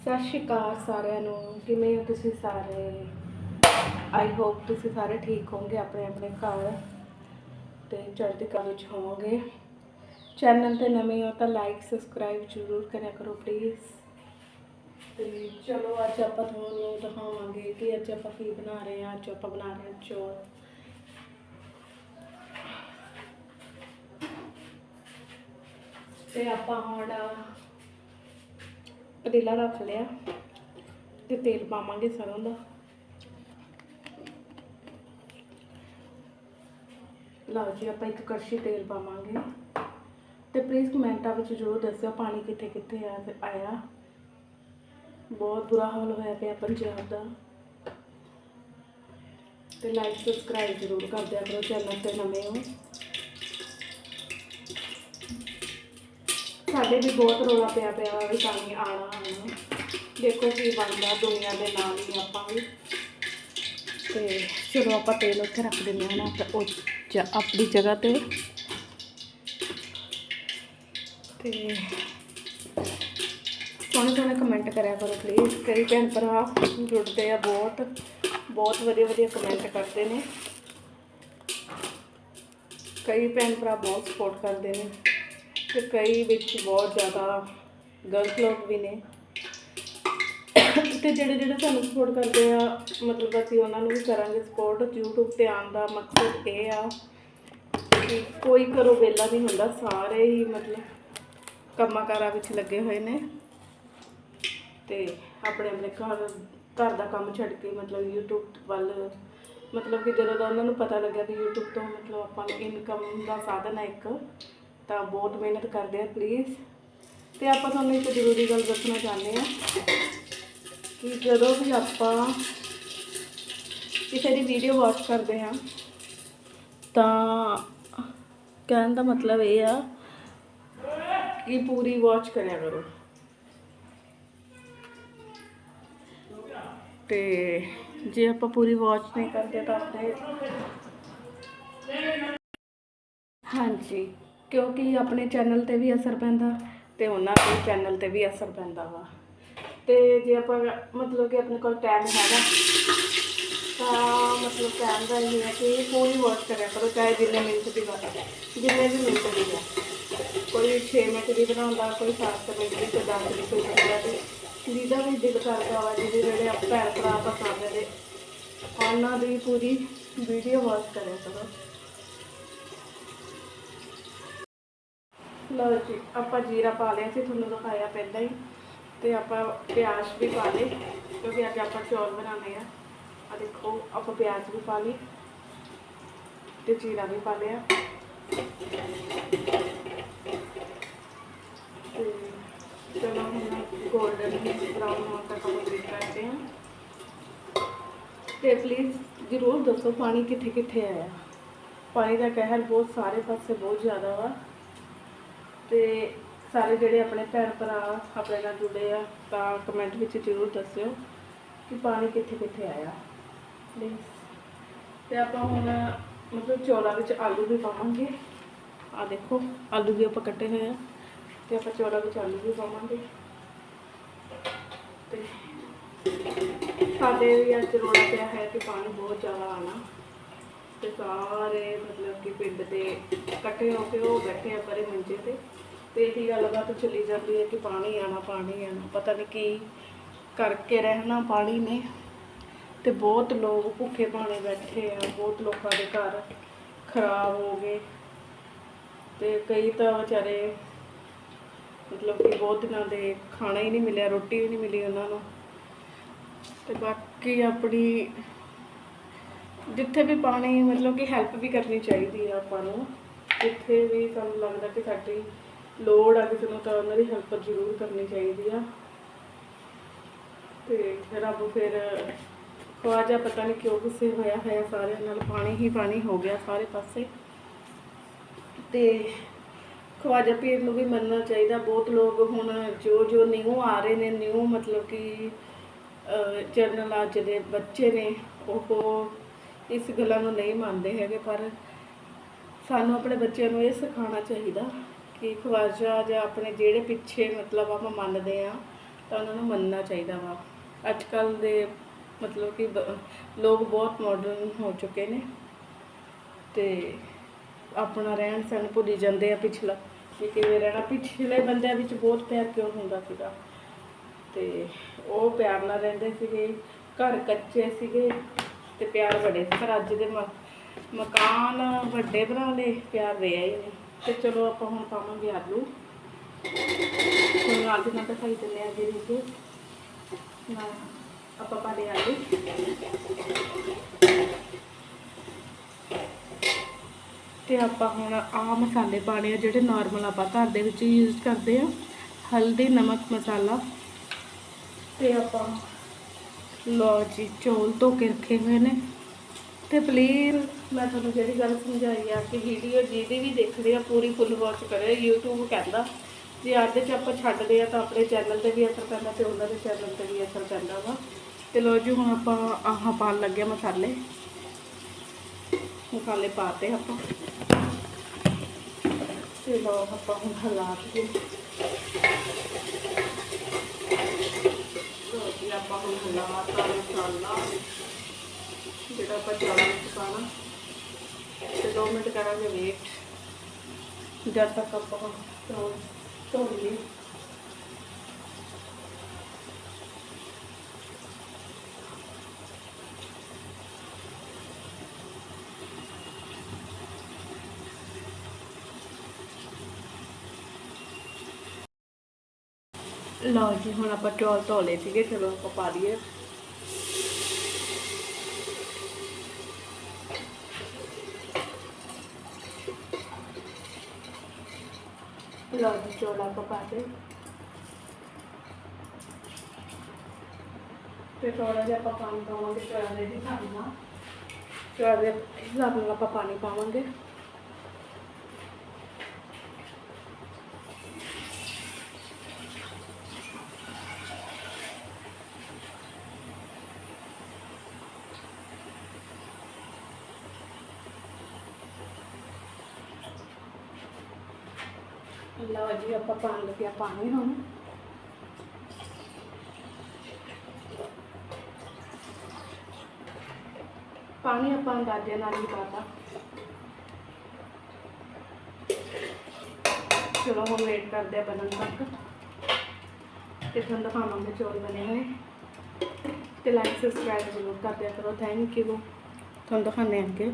ਸਤਿ ਸ਼੍ਰੀ ਅਕਾਲ ਸਾਰਿਆਂ ਨੂੰ। ਕਿਵੇਂ ਹੋ ਤੁਸੀਂ ਸਾਰੇ? ਆਈ ਹੋਪ ਤੁਸੀਂ ਸਾਰੇ ਠੀਕ ਹੋਵੋਗੇ, ਆਪਣੇ ਆਪਣੇ ਘਰ ਤੇ ਚੜ੍ਹਦੀ ਕਲਾ ਵਿੱਚ ਹੋਵੋਗੇ। ਚੈਨਲ ਤੇ ਨਵੇਂ ਹੋ ਤਾਂ ਲਾਈਕ ਸਬਸਕ੍ਰਾਈਬ ਜ਼ਰੂਰ ਕਰਿਆ ਕਰੋ ਪਲੀਜ਼ ਤੇ ਚਲੋ ਅੱਜ ਆਪਾਂ ਤੁਹਾਨੂੰ ਦਿਖਾਵਾਂਗੇ ਕਿ ਅੱਜ ਆਪਾਂ ਕੀ ਬਣਾ ਰਹੇ ਹਾਂ, ਅੱਜ ਆਪਾਂ ਬਣਾ ਰਹੇ ਹਾਂ ਚੌਲ। ਤੇ ਆਪਾਂ ਹੁਣ ਪਤੀਲਾ ਰੱਖ ਲਿਆ ਤੇ ਤੇਲ ਪਾਵਾਂਗੇ ਸਰੋਂ ਦਾ। ਲਓ ਜੀ, ਆਪਾਂ ਇੱਕ ਕੜਛੀ ਤੇਲ ਪਾਵਾਂਗੇ। ਤੇ ਪਲੀਜ਼ ਕਮੈਂਟਾਂ ਵਿੱਚ ਜ਼ਰੂਰ ਦੱਸਿਓ ਪਾਣੀ ਕਿੱਥੇ ਕਿੱਥੇ ਆ ਆਇਆ। ਬਹੁਤ ਬੁਰਾ ਹਾਲ ਹੋਇਆ ਪਿਆ ਪੰਜਾਬ ਦਾ। ਤੇ ਲਾਈਕ ਸਬਸਕ੍ਰਾਈਬ ਜ਼ਰੂਰ ਕਰ ਦਿਆ ਕਰੋ, ਚੈਨਲ ਤੇ ਨਵੇਂ ਹੋ। ਸਾਡੇ ਵੀ ਬਹੁਤ ਰੌਲਾ ਪਿਆ ਪਿਆ ਵਾ ਵੀ ਸਾਨੂੰ ਆਣਾ ਆਣਾ ਦੇਖੋ ਕੀ ਬਣਦਾ ਦੁਨੀਆ ਦੇ ਨਾਲ ਹੀ ਆਪਾਂ ਵੀ। ਤੇ ਚਲੋ ਆਪਾਂ ਤੇਲ ਉੱਥੇ ਰੱਖ ਦਿੰਦੇ ਹਾਂ ਨਾ ਆਪਾਂ ਉਹ ਜ- ਆਪਣੀ ਜਗ੍ਹਾ ਤੇ। ਤੇ ਸੋਹਣੇ ਸੋਹਣੇ ਕਮੈਂਟ ਕਰਿਆ ਕਰੋ ਪਲੀਜ਼ ਕਈ ਭੈਣ ਭਰਾ ਜੁੜਦੇ ਆ ਬਹੁਤ। ਬਹੁਤ ਵਧੀਆ ਵਧੀਆ ਕਮੈਂਟ ਕਰਦੇ ਨੇ। ਕਈ ਭੈਣ ਭਰਾ ਬਹੁਤ ਸਪੋਰਟ ਕਰਦੇ ਨੇ। ਤੇ ਕਈ ਵਿੱਚ ਬਹੁਤ ਜ਼ਿਆਦਾ ਗਲਤ ਲੋਕ ਵੀ ਨੇ। ਤੇ ਜਿਹੜੇ ਜਿਹੜੇ ਸਾਨੂੰ ਸਪੋਰਟ ਕਰਦੇ ਆ, ਮਤਲਬ ਅਸੀਂ ਉਹਨਾਂ ਨੂੰ ਵੀ ਕਰਾਂਗੇ ਸਪੋਰਟ YouTube ਤੇ ਆਉਣ ਦਾ ਮਕਸਦ ਇਹ ਆ ਕਿ ਕੋਈ ਘਰੋਂ ਵਿਹਲਾ ਨਹੀਂ ਹੁੰਦਾ, ਸਾਰੇ ਹੀ ਮਤਲਬ ਕੰਮਾਂ ਕਾਰਾਂ ਵਿੱਚ ਲੱਗੇ ਹੋਏ ਨੇ। ਤੇ ਆਪਣੇ ਆਪਣੇ ਘਰ ਘਰ ਦਾ ਕੰਮ ਛੱਡ ਕੇ ਮਤਲਬ YouTube ਵੱਲ, ਮਤਲਬ ਕਿ ਜਦੋਂ ਦਾ ਉਹਨਾਂ ਨੂੰ ਪਤਾ ਲੱਗਿਆ ਵੀ YouTube ਤੋਂ ਮਤਲਬ ਆਪਾਂ ਨੂੰ ਇਨਕਮ ਦਾ ਸਾਧਨ ਹੈ ਇੱਕ ਤਾਂ ਬਹੁਤ ਮਿਹਨਤ ਕਰਦੇ ਆ ਪਲੀਜ਼ ਤੇ ਆਪਾਂ ਤੁਹਾਨੂੰ ਇੱਕ ਜ਼ਰੂਰੀ ਗੱਲ ਦੱਸਣਾ ਚਾਹੁੰਦੇ ਆ ਕਿ ਜਦੋਂ ਵੀ ਆਪਾਂ ਕਿਸੇ ਦੀ ਵੀਡੀਓ ਵਾਚ ਕਰਦੇ ਆ ਤਾਂ ਕਹਿਣ ਦਾ ਮਤਲਬ ਇਹ ਆ ਕਿ ਪੂਰੀ ਵਾਚ ਕਰਿਆ ਕਰੋ। ਤੇ ਜੇ ਆਪਾਂ ਪੂਰੀ ਵਾਚ ਨਹੀਂ ਕਰਦੇ ਤਾਂ ਆਪਣੇ ਹਾਂਜੀ। ਕਿਉਂਕਿ ਆਪਣੇ ਚੈਨਲ ਤੇ ਵੀ ਅਸਰ ਪੈਂਦਾ। ਤੇ ਉਹਨਾਂ ਦੇ ਚੈਨਲ ਤੇ ਵੀ ਅਸਰ ਪੈਂਦਾ ਵਾ। ਤੇ ਜੇ ਆਪਾਂ ਮਤਲਬ ਕਿ ਆਪਣੇ ਕੋਲ ਟਾਈਮ ਹੈਗਾ, ਤਾਂ ਮਤਲਬ ਟਾਈਮ ਦਾ ਇਹ ਹੈ ਕਿ ਪੂਰੀ ਵਾਚ ਕਰਿਆ ਕਰੋ, ਚਾਹੇ ਜਿੰਨੇ ਮਿੰਟ ਦੀ ਗੱਲ ਜਿੰਨੇ ਵੀ ਮਿੰਟ ਦੀ ਹੈ। ਕੋਈ 6 ਮਿੰਟ ਦੀ ਬਣਾਉਂਦਾ, ਕੋਈ 7 ਮਿੰਟ ਦੀ ਤੇ 10 ਦੀ ਕੋਈ ਬਣਾਉਂਦਾ ਤੇ ਜਿਹਦਾ ਵੀ ਦਿਲ ਕਰਦਾ ਵਾ, ਜਿਹਦੇ ਜਿਹੜੇ ਭੈਣ ਭਰਾ ਪਸੰਦ ਦੇ ਉਹਨਾਂ ਦੀ ਪੂਰੀ ਵੀਡੀਓ ਵਾਚ ਕਰਿਆ ਕਰੋ। ਲਓ ਜੀ, ਆਪਾਂ ਜੀਰਾ ਪਾ ਲਿਆ ਸੀ, ਤੁਹਾਨੂੰ ਦਿਖਾਇਆ ਪਹਿਲਾਂ ਹੀ। ਤੇ ਆਪਾਂ ਪਿਆਜ਼ ਵੀ ਪਾ ਲਏ, ਕਿਉਂਕਿ ਅੱਜ ਆਪਾਂ ਚੌਲ ਬਣਾਉਣੇ ਆ। ਆ ਦੇਖੋ, ਆਪਾਂ ਪਿਆਜ਼ ਵੀ ਪਾ ਲਈ ਤੇ ਜੀਰਾ ਵੀ ਪਾ ਲਿਆ। ਤੇ ਚਲੋ ਹੁਣ ਗੋਲਡਨ ਬਰਾਊਨ ਹੋਣ ਤੱਕ ਆਪਾਂ ਵੇਟ ਕਰਦੇ ਹਾਂ। ਤੇ ਪਲੀਜ਼ ਜ਼ਰੂਰ ਦੱਸੋ, ਪਾਣੀ ਕਿੱਥੇ ਕਿੱਥੇ ਆਇਆ? ਪਾਣੀ ਦਾ ਕਹਿਰ ਬਹੁਤ ਸਾਰੇ ਪਾਸੇ ਬਹੁਤ ਜ਼ਿਆਦਾ ਵਾ। ਤੇ ਸਾਰੇ ਜਿਹੜੇ ਆਪਣੇ ਭੈਣ ਭਰਾ ਆਪਣੇ ਨਾਲ ਜੁੜੇ ਆ, ਤਾਂ ਕਮੈਂਟ ਵਿੱਚ ਜ਼ਰੂਰ ਦੱਸਿਓ ਕਿ ਪਾਣੀ ਕਿੱਥੇ ਕਿੱਥੇ ਆਇਆ। ਪਲੀਜ਼ ਤੇ ਆਪਾਂ ਹੁਣ ਮਤਲਬ ਚੌਲਾਂ ਵਿੱਚ ਆਲੂ ਵੀ ਪਾਵਾਂਗੇ। ਆ ਦੇਖੋ, ਆਲੂ ਵੀ ਆਪਾਂ ਕੱਟੇ ਹੋਏ ਆ। ਤੇ ਆਪਾਂ ਚੌਲਾਂ ਵਿੱਚ ਆਲੂ ਵੀ ਪਾਵਾਂਗੇ। ਤੇ ਸਾਡੇ ਵੀ ਅੱਜ ਰੋਣਾ ਪਿਆ ਹੈ ਕਿ ਪਾਣੀ ਬਹੁਤ ਜ਼ਿਆਦਾ ਆਣਾ ਤੇ ਸਾਰੇ ਮਤਲਬ ਕਿ ਪਿੰਡ ਦੇ ਇਕੱਠੇ ਹੋ ਕੇ ਉਹ ਬੈਠੇ ਆ ਪਰੇ ਮੰਜੇ ਤੇ। ਤੇ ਇਹੀ ਗੱਲਬਾਤ ਚੱਲੀ ਜਾਂਦੀ ਹੈ ਕਿ ਪਾਣੀ ਆਣਾ ਪਾਣੀ ਆਣਾ। ਪਤਾ ਨਹੀਂ ਕੀ ਕਰਕੇ ਰਹਿਣਾ ਪਾਣੀ ਨੇ। ਤੇ ਬਹੁਤ ਲੋਕ ਭੁੱਖੇ ਪਾਣੀ ਬੈਠੇ ਆ, ਬਹੁਤ ਲੋਕਾਂ ਦੇ ਘਰ ਖਰਾਬ ਹੋ ਗਏ। ਤੇ ਕਈ ਤਾਂ ਵਿਚਾਰੇ ਮਤਲਬ ਕਿ ਬਹੁਤ ਦਿਨਾਂ ਦੇ ਖਾਣਾ ਹੀ ਨਹੀਂ ਮਿਲਿਆ, ਰੋਟੀ ਵੀ ਨਹੀਂ ਮਿਲੀ ਉਹਨਾਂ ਨੂੰ। ਤੇ ਬਾਕੀ ਆਪਣੀ ਜਿੱਥੇ ਵੀ ਪਾਣੀ, ਮਤਲਬ ਕਿ ਹੈਲਪ ਵੀ ਕਰਨੀ ਚਾਹੀਦੀ ਆ ਆਪਾਂ ਨੂੰ। ਜਿੱਥੇ ਵੀ ਸਾਨੂੰ ਲੱਗਦਾ ਕਿ ਸਾਡੀ ਲੋੜ ਆ, ਕਿਸੇ ਨੂੰ ਤਾਂ ਉਹਨਾਂ ਦੀ ਹੈਲਪ ਜ਼ਰੂਰ ਕਰਨੀ ਚਾਹੀਦੀ ਆ। ਤੇ ਰੱਬ ਫਿਰ ਖਵਾਜਾ ਪਤਾ ਨਹੀਂ ਕਿਉਂ ਗੁੱਸੇ ਹੋਇਆ ਹੋਇਆ, ਸਾਰਿਆਂ ਨਾਲ ਪਾਣੀ ਹੀ ਪਾਣੀ ਹੋ ਗਿਆ ਸਾਰੇ ਪਾਸੇ। ਤੇ ਖਵਾਜਾ ਪੀਰ ਨੂੰ ਵੀ ਮੰਨਣਾ ਚਾਹੀਦਾ, ਬਹੁਤ ਲੋਕ ਹੁਣ ਜੋ ਜੋ ਨਿਊ ਆ ਰਹੇ ਨੇ, ਨਿਊ ਮਤਲਬ ਕਿ ਜਨਰਲ ਅੱਜ ਦੇ ਬੱਚੇ ਨੇ, ਉਹ ਇਸ ਗੱਲਾਂ ਨੂੰ ਨਹੀਂ ਮੰਨਦੇ ਹੈਗੇ, ਪਰ ਸਾਨੂੰ ਆਪਣੇ ਬੱਚਿਆਂ ਨੂੰ ਇਹ ਸਿਖਾਉਣਾ ਚਾਹੀਦਾ ਕਿ ਖਵਾਜਾ ਜਾਂ ਆਪਣੇ ਜਿਹੜੇ ਪਿੱਛੇ ਮਤਲਬ ਆਪਾਂ ਮੰਨਦੇ ਆ ਤਾਂ ਉਹਨਾਂ ਨੂੰ ਮੰਨਣਾ ਚਾਹੀਦਾ ਵਾ। ਅੱਜ ਕੱਲ ਦੇ ਮਤਲਬ ਕਿ ਬ- ਲੋਕ ਬਹੁਤ ਮਾਡਰਨ ਹੋ ਚੁੱਕੇ ਨੇ ਤੇ ਆਪਣਾ ਰਹਿਣ ਸਹਿਣ ਭੁੱਲੀ ਜਾਂਦੇ ਆ ਪਿਛਲਾ, ਕਿ ਕਿਵੇਂ ਰਹਿਣਾ। ਪਿਛਲੇ ਬੰਦਿਆਂ ਵਿੱਚ ਬਹੁਤ ਪਿਆਰ ਕਿਉਂ ਹੁੰਦਾ ਸੀਗਾ? ਤੇ ਉਹ ਪਿਆਰ ਨਾਲ ਰਹਿੰਦੇ ਸੀਗੇ, ਘਰ ਕੱਚੇ ਸੀਗੇ ਤੇ ਪਿਆਰ ਬੜੇ ਪਰ ਅੱਜ ਦੇ ਮ- ਮਕਾਨ ਵੱਡੇ ਬਣਾ ਲਏ, ਪਿਆਰ ਰਿਹਾ ਹੀ ਨਹੀਂ। ਤੇ ਚਲੋ ਆਪਾਂ ਹੁਣ ਪਾਵਾਂਗੇ ਆਲੂ। ਹੁਣ ਨਾਲ ਦੀ ਨਾਲ ਦਿਖਾਈ ਦਿੰਦੇ ਆ ਜਿਹੜੇ ਕਿ ਆਪਾਂ ਪਾ ਦੇ ਆਲੂ। ਤੇ ਆਪਾਂ ਹੁਣ ਆ ਮਸਾਲੇ ਪਾਣੇ ਆ, ਜਿਹੜੇ ਨਾਰਮਲ ਆਪਾਂ ਘਰ ਦੇ ਵਿੱਚ ਯੂਜ਼ ਕਰਦੇ ਆ। ਹਲਦੀ, ਨਮਕ, ਮਸਾਲਾ। ਤੇ ਆਪਾਂ ਲਓ ਜੀ, ਚੌਲ ਧੋ ਕੇ ਰੱਖੇ ਹੋਏ ਨੇ। ਤੇ ਪਲੀਜ਼ ਮੈਂ ਤੁਹਾਨੂੰ ਜਿਹੜੀ ਗੱਲ ਸਮਝਾਈ ਆ ਕਿ ਵੀਡੀਓ ਜਿਹਦੀ ਵੀ ਦੇਖਦੇ ਆ, ਪੂਰੀ ਫੁੱਲ ਵਾਚ ਕਰੇ। YouTube ਕਹਿੰਦਾ ਜੇ ਅੱਧ ਚ ਆਪਾਂ ਛੱਡਦੇ ਆ ਤਾਂ ਆਪਣੇ ਚੈਨਲ ਤੇ ਵੀ ਅਸਰ ਪੈਂਦਾ ਤੇ ਉਹਨਾਂ ਦੇ ਚੈਨਲ ਤੇ ਵੀ ਅਸਰ ਪੈਂਦਾ ਵਾ। ਤੇ ਲਓ ਜੀ, ਹੁਣ ਆਪਾਂ ਆਹ ਪਾਣ ਲੱਗੇ ਆ ਮਸਾਲੇ। ਮਸਾਲੇ ਪਾਤੇ ਆਪਾਂ। ਤੇ ਲਓ ਆਪਾਂ ਹੁਣ ਹਲਾ ਕੇ ਲਓ ਆਪਾਂ ਹੁਣ ਹਲਾਤਾ ਮਸਾਲਾ ਜਿਹੜਾ ਆਪਾਂ ਚਾਵਲ ਵਿੱਚ ਪਾਣਾ ਤੇ 2 ਮਿੰਟ ਕਰਾਂਗੇ ਵੇਟ ਜਦ ਤੱਕ ਆਪਾਂ ਧੋ ਧੋ ਲਈਏ ਲਓ ਜੀ, ਹੁਣ ਆਪਾਂ ਚੌਲ ਧੋ ਲਏ ਸੀਗੇ, ਚਲੋ ਆਪਾਂ ਪਾ ਦਈਏ ਲਓ ਜੀ, ਚੌਲ ਆਪਾਂ ਪਾ ਦੇ ਤੇ ਥੋੜਾ ਜਿਹਾ ਆਪਾਂ ਪਾਣੀ ਪਾਵਾਂਗੇ, ਚੌਲਾਂ ਦੇ ਹਿਸਾਬ ਨਾਲ। ਚੌਲਾਂ ਦੇ ਹਿਸਾਬ ਨਾਲ ਆਪਾਂ ਪਾਣੀ ਪਾਵਾਂਗੇ। ਲਓ ਜੀ, ਆਪਾਂ ਪਾਣ ਲੱਗਿਆ ਪਾਣੀ ਹੁਣ। ਪਾਣੀ ਆਪਾਂ ਅੰਦਾਜ਼ੇ ਨਾਲ ਹੀ ਪਾਤਾ। ਚਲੋ ਹੁਣ ਵੇਟ ਕਰਦੇ ਆ ਬਣਨ ਤੱਕ। ਤੇ ਤੁਹਾਨੂੰ ਦਿਖਾਵਾਂਗੇ ਚੌਲ ਬਣੇ ਹੋਏ। ਤੇ ਲਾਈਕ ਸਬਸਕ੍ਰਾਈਬ ਜ਼ਰੂਰ ਕਰਦੇ ਕਰੋ। ਥੈਂਕ ਯੂ ਤੁਹਾਨੂੰ ਦਿਖਾਉਂਦੇ ਹਾਂ ਅੱਗੇ।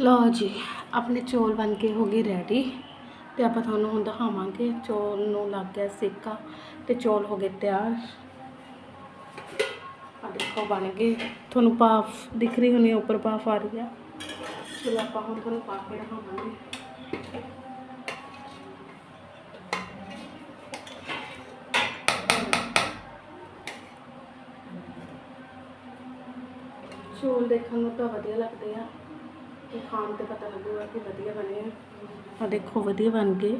ਲਓ ਜੀ, ਆਪਣੇ ਚੌਲ ਬਣ ਕੇ ਹੋ ਗਏ ਰੈਡੀ ਤੇ ਆਪਾਂ ਤੁਹਾਨੂੰ ਹੁਣ ਦਿਖਾਵਾਂਗੇ ਚੌਲ ਨੂੰ ਲੱਗ ਗਿਆ ਸੇਕਾ ਤੇ ਚੌਲ ਹੋ ਗਏ ਤਿਆਰ। ਆ ਦੇਖੋ ਬਣ ਗਏ। ਤੁਹਾਨੂੰ ਭਾਫ ਦਿਖ ਰਹੀ ਹੋਣੀ, ਉੱਪਰ ਭਾਫ ਆ ਰਹੀ ਆ। ਚਲੋ ਆਪਾਂ ਹੁਣ ਤੁਹਾਨੂੰ ਪਾ ਕੇ ਦਿਖਾਵਾਂਗੇ। ਚੌਲ ਦੇਖਣ ਨੂੰ ਤਾਂ ਵਧੀਆ ਲੱਗਦੇ ਆ। ਖਾਣ ਤੇ ਪਤਾ ਲੱਗੂਗਾ ਕਿ ਵਧੀਆ ਬਣੇ ਆ। ਆ ਦੇਖੋ ਵਧੀਆ ਬਣ ਗਏ।